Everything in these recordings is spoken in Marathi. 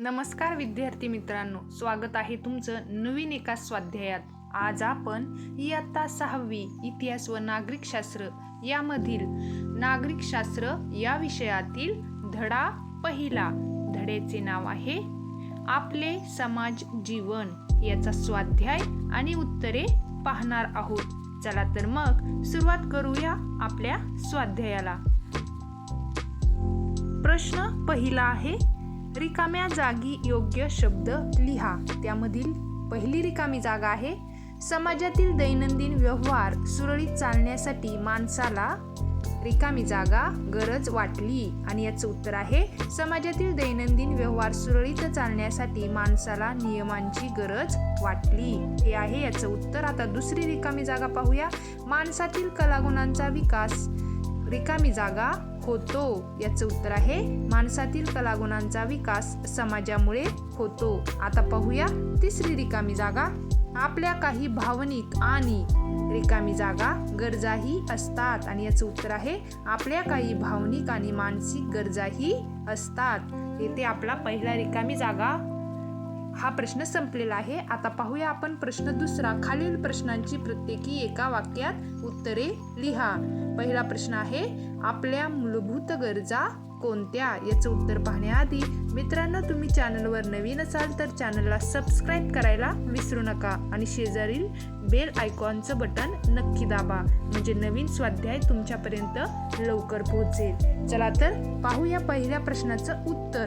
नमस्कार विद्यार्थी मित्रांनो स्वागत आहे तुमचं नवीन एका स्वाध्यायात. आज आपण इयत्ता सहावी इतिहास व नागरिकशास्त्र यामधील नागरिकशास्त्र या विषयातील धडा पहिला. धड्याचे नाव आहे आपले समाज जीवन. याचा स्वाध्याय आणि उत्तरे पाहणार आहोत. चला तर मग सुरुवात करूया आपल्या स्वाध्यायाला. प्रश्न पहिला आहे रिकाम्या जागी योग्य शब्द लिहा. त्यामधील पहिली रिकामी जागा आहे समाजातील दैनंदिन व्यवहार सुरळीत चालण्यासाठी माणसाला रिकामी जागा गरज वाटली. आणि याचं उत्तर आहे समाजातील दैनंदिन व्यवहार सुरळीत चालण्यासाठी माणसाला नियमांची गरज वाटली. हे आहे याचं उत्तर. आता दुसरी रिकामी जागा पाहूया. माणसातील कलागुणांचा विकास. रिकामी जागा होतो. याचं उत्तर आहे माणसातील कलागुणांचा विकास समाजामुळे होतो. आता पाहूया तिसरी रिकामी जागा. आपल्या काही भावनिक आणि रिकामी जागा गरजाही असतात. आणि याचं उत्तर आहे आपल्या काही भावनिक आणि मानसिक गरजाही असतात. येथे आपला पहिला रिकामी जागा हा प्रश्न संपलेला आहे. आता पाहूया आपण प्रश्न दुसरा. खालील प्रश्नांची प्रत्येकी एका वाक्यात उत्तरे लिहा. पहिला प्रश्न आहे आपल्या मूलभूत गरजा कोणत्या? याचं उत्तर पाहण्याआधी मित्रांनो तुम्ही चॅनलवर नवीन असाल तर चॅनलला सबस्क्राईब करायला विसरू नका आणि शेजारील बेल आयकॉनचं बटन नक्की दाबा. म्हणजे नवीन स्वाध्याय तुमच्यापर्यंत लवकर पोहोचेल. चला तर पाहूया पहिल्या प्रश्नाचं उत्तर.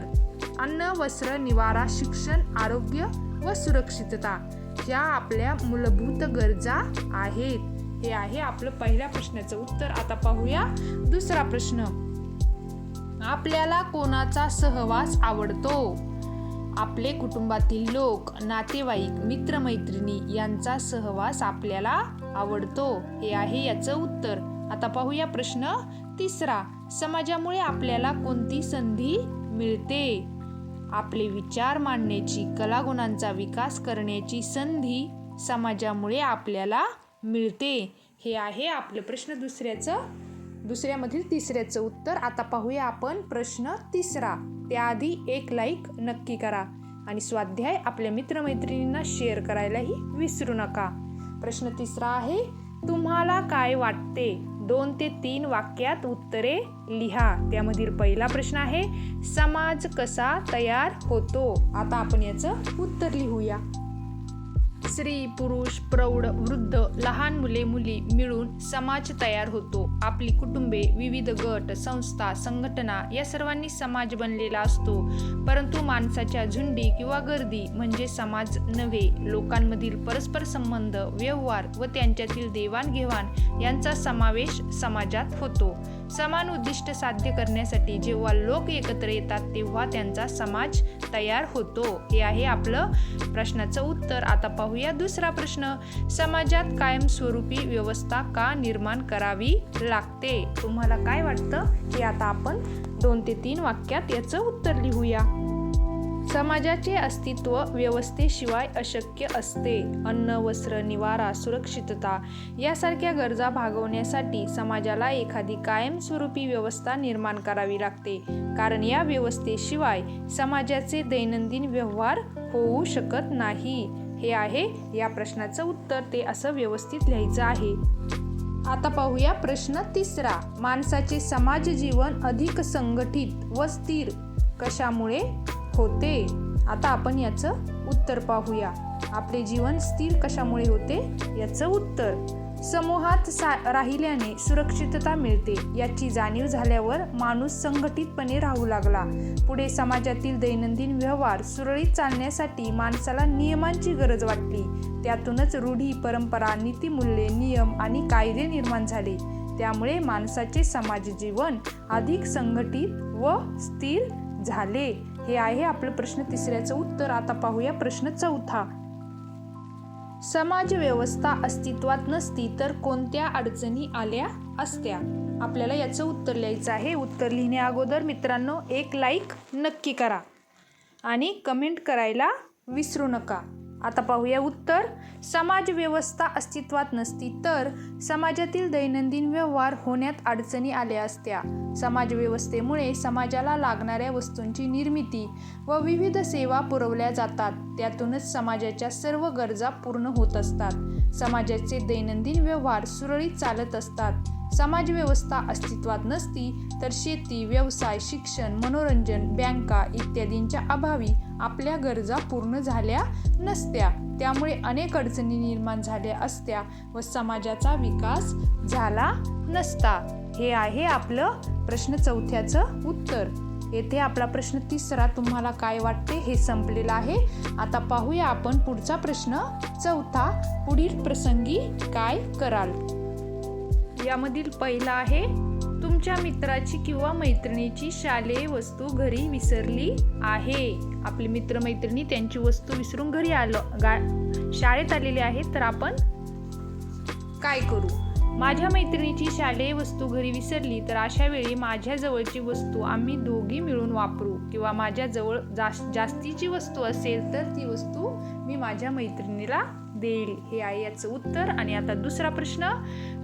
अन्न वस्त्र निवारा शिक्षण आरोग्य व सुरक्षितता या आपल्या मूलभूत गरजा आहेत. हे आहे आपलं पहिल्या प्रश्नाचं उत्तर. आता पाहूया दुसरा प्रश्न. आपल्याला कोणाचा सहवास आवडतो? आपले कुटुंबातील लोक नातेवाईक मित्रमैत्रिणी यांचा सहवास आपल्याला आवडतो? हे आहे याचं उत्तर. आता पाहूया प्रश्न तिसरा. समाजामुळे आपल्याला कोणती संधी मिळते? आपले विचार मांडण्याची कलागुणांचा विकास करण्याची संधी समाजामुळे आपल्याला मिळते. हे आहे आपलं प्रश्न दुसऱ्याचं. दुसऱ्यामधील तिसऱ्याचं उत्तर आता पाहूया आपण. प्रश्न तिसरा. त्याआधी एक लाईक नक्की करा आणि स्वाध्याय आपल्या मित्रमैत्रिणींना शेअर करायलाही विसरू नका. प्रश्न तिसरा आहे तुम्हाला काय वाटते? दोन ते तीन वाक्यात उत्तरे लिहा. त्यामधील पहिला प्रश्न आहे समाज कसा तयार होतो? आता आपण याचं उत्तर लिहूया. स्त्री पुरुष प्रौढ वृद्ध लहान मुले मुली मिळून समाज तयार होतो. आपली कुटुंबे विविध गट संस्था संघटना या सर्वांनी समाज बनलेला असतो. परंतु माणसाच्या झुंडी किंवा गर्दी म्हणजे समाज नव्हे. लोकांमधील परस्पर संबंध व्यवहार व त्यांच्यातील देवाणघेवाण यांचा समावेश समाजात होतो. समान उद्दिष्ट साध्य करण्यासाठी जेव्हा लोक एकत्र येतात तेव्हा त्यांचा समाज तयार होतो. हे आहे आपलं प्रश्नाचं उत्तर. आता पाहूया दुसरा प्रश्न. समाजात कायमस्वरूपी व्यवस्था का निर्माण करावी लागते? तुम्हाला काय वाटतं? हे आता आपण दोन ते तीन वाक्यात याचं उत्तर लिहूया. समाजाचे अस्तित्व व्यवस्थेशिवाय अशक्य असते. अन्न वस्त्र निवारा सुरक्षितता यासारख्या गरजा भागवण्यासाठी समाजाला एखादी कायमस्वरूपी व्यवस्था निर्माण करावी लागते. कारण या व्यवस्थेशिवाय समाजाचे दैनंदिन व्यवहार होऊ शकत नाही. हे आहे या प्रश्नाचं उत्तर. ते असं व्यवस्थित लिहायचं आहे. आता पाहूया प्रश्न तिसरा. माणसाचे समाज जीवन अधिक संघटित व स्थिर कशामुळे? होते. आता आपण याचं उत्तर पाहूया. आपले जीवन स्थिर कशामुळे होते? याचं उत्तर. समूहात सा राहिल्याने सुरक्षितता मिळते. याची जाणीव झाल्यावर माणूस संघटितपणे राहू लागला. पुढे समाजातील दैनंदिन व्यवहार सुरळीत चालण्यासाठी माणसाला नियमांची गरज वाटली. त्यातूनच रूढी परंपरा नीतिमूल्ये नियम आणि कायदे निर्माण झाले. त्यामुळे माणसाचे समाज जीवन अधिक संघटित व स्थिर झाले. हे आहे आपलं प्रश्न तिसऱ्याचं उत्तर. आता पाहूया प्रश्न चौथा. समाज व्यवस्था अस्तित्वात नसती तर कोणत्या अडचणी आल्या असत्या? आपल्याला याचं उत्तर लिहायचं आहे. उत्तर लिहिण्या अगोदर मित्रांनो एक लाईक नक्की करा आणि कमेंट करायला विसरू नका. आता पाहूया उत्तर. समाज व्यवस्था अस्तित्वात नसती तर समाजातील दैनंदिन व्यवहार होण्यात अडचणी आल्या असत्या. समाज व्यवस्थेमुळे समाजाला लागणाऱ्या वस्तूंची निर्मिती व विविध सेवा पुरवल्या जातात. त्यातूनच समाजाच्या सर्व गरजा पूर्ण होत असतात. समाजाचे दैनंदिन व्यवहार सुरळीत चालत असतात. समाजव्यवस्था अस्तित्वात नसती तर शेती व्यवसाय शिक्षण मनोरंजन बँका इत्यादींच्या अभावी आपल्या गरजा पूर्ण झाल्या नसत्या. त्यामुळे अनेक अडचणी निर्माण झाल्या असत्या व समाजाचा विकास झाला नसता. हे आहे आपलं प्रश्न चौथ्याचं उत्तर. येथे आपला प्रश्न तिसरा तुम्हाला काय वाटते? हे संपलेला आहे. आता पाहूया आपण पुढचा प्रश्न. चौथा पुढील प्रसंगी काय कराल? यामधील पहिला आहे तुमच्या मित्राची किंवा मैत्रिणीची शालेय वस्तू घरी विसरली आहे. आपले मित्रमैत्रिणी त्यांची वस्तू विसरून घरी आलो गा शाळेत आलेले आहेत तर आपण काय करू? माझ्या मैत्रिणीची शालेय वस्तू घरी विसरली तर अशा वेळी माझ्या जवळची वस्तू आम्ही दोघी मिळून वापरू. किंवा माझ्याजवळ जास जास्तीची वस्तू असेल तर ती वस्तू मी माझ्या मैत्रिणीला देईल हे आहे याचं उत्तर. आणि आता दुसरा प्रश्न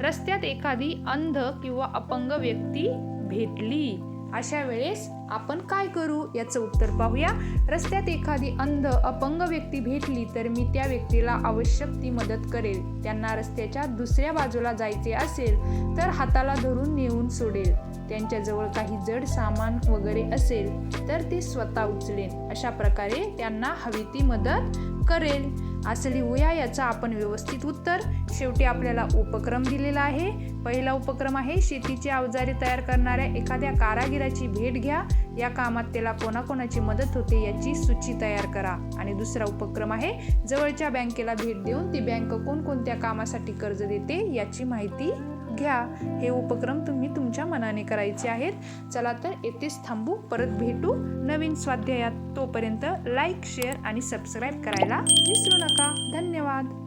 रस्त्यात एखादी अंध किंवा अपंग व्यक्ती भेटली अशा वेळेस आपण काय करू? याचं उत्तर पाहूया. रस्त्यात एखादी अंध अपंग व्यक्ती भेटली तर मी त्या व्यक्तीला आवश्यक ती मदत करेल. त्यांना रस्त्याच्या दुसऱ्या बाजूला जायचे असेल तर हाताला धरून नेऊन सोडेल. त्यांच्याजवळ काही जड सामान वगैरे असेल तर ते स्वतः उचलेन. अशा प्रकारे त्यांना हवी ती मदत करेल. असं लिहूया याचं आपण व्यवस्थित उत्तर. शेवटी आपल्याला उपक्रम दिलेला आहे. पहिला उपक्रम आहे शेतीची अवजारे तयार करणाऱ्या एखाद्या कारागिराची भेट घ्या. या कामात त्याला कोणाकोणाची मदत होते याची सूची तयार करा. आणि दुसरा उपक्रम आहे जवळच्या बँकेला भेट देऊन ती बँक कोणकोणत्या कामासाठी कर्ज देते याची माहिती घ्या. हे उपक्रम तुम्ही तुमच्या मनाने करायचे आहेत. चला तर येथेच थांबू. परत भेटू नवीन स्वाध्यायात. तोपर्यंत लाईक शेअर आणि सबस्क्राईब करायला विसरू नका. धन्यवाद.